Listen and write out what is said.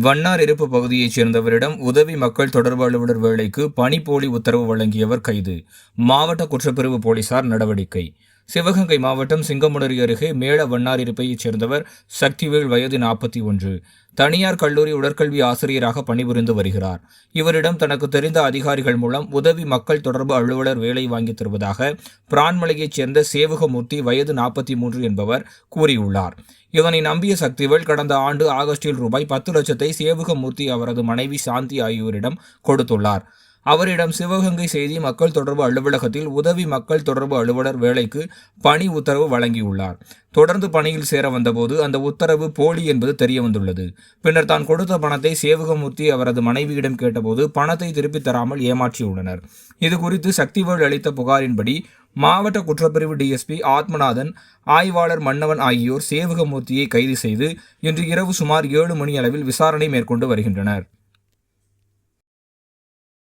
வண்ணார் இருப்பு பகுதியைச் சேர்ந்தவரிடம் உதவி மக்கள் தொடர்பு அலுவலர் வேலைக்கு பணிப்போலி உத்தரவு வழங்கியவர் கைது. மாவட்ட குற்றப்பிரிவு போலீசார் நடவடிக்கை. சிவகங்கை மாவட்டம் சிங்கமுனரி அருகே மேல வண்ணார் இருப்பையைச் சேர்ந்தவர் சக்திவேல் வயது நாற்பத்தி ஒன்று. தனியார் கல்லூரி உடற்கல்வி ஆசிரியராக பணிபுரிந்து வருகிறார். இவரிடம் தனக்கு தெரிந்த அதிகாரிகள் மூலம் உதவி மக்கள் தொடர்பு அலுவலர் வேலை வாங்கி தருவதாக பிரான்மலையைச் சேர்ந்த சேவகமூர்த்தி வயது நாற்பத்தி மூன்று என்பவர் கூறியுள்ளார். இதனை நம்பிய சக்திவேல் கடந்த ஆண்டு ஆகஸ்டில் ரூபாய் பத்து லட்சத்தை சேவகமூர்த்தி அவரது மனைவி சாந்தி ஆகியோரிடம் கொடுத்துள்ளார். அவரிடம் சிவகங்கை செய்தி மக்கள் தொடர்பு அலுவலகத்தில் உதவி மக்கள் தொடர்பு அலுவலர் வேலைக்கு பணி உத்தரவு வழங்கியுள்ளார். தொடர்ந்து பணியில் சேர வந்தபோது அந்த உத்தரவு போலி என்பது தெரிய வந்துள்ளது பின்னர் தான் கொடுத்த பணத்தை சேவகமூர்த்தி அவரது மனைவியிடம் கேட்டபோது பணத்தை திருப்பித் தராமல் ஏமாற்றியுள்ளனர். இது குறித்து சக்திவேல் அளித்த புகாரின்படி மாவட்ட குற்றப்பிரிவு டிஎஸ்பி ஆத்மநாதன் ஆய்வாளர் மன்னவன் ஆகியோர் சேவகமூர்த்தியை கைது செய்து இன்று இரவு சுமார் ஏழு மணி அளவில் விசாரணை மேற்கொண்டு வருகின்றனர்.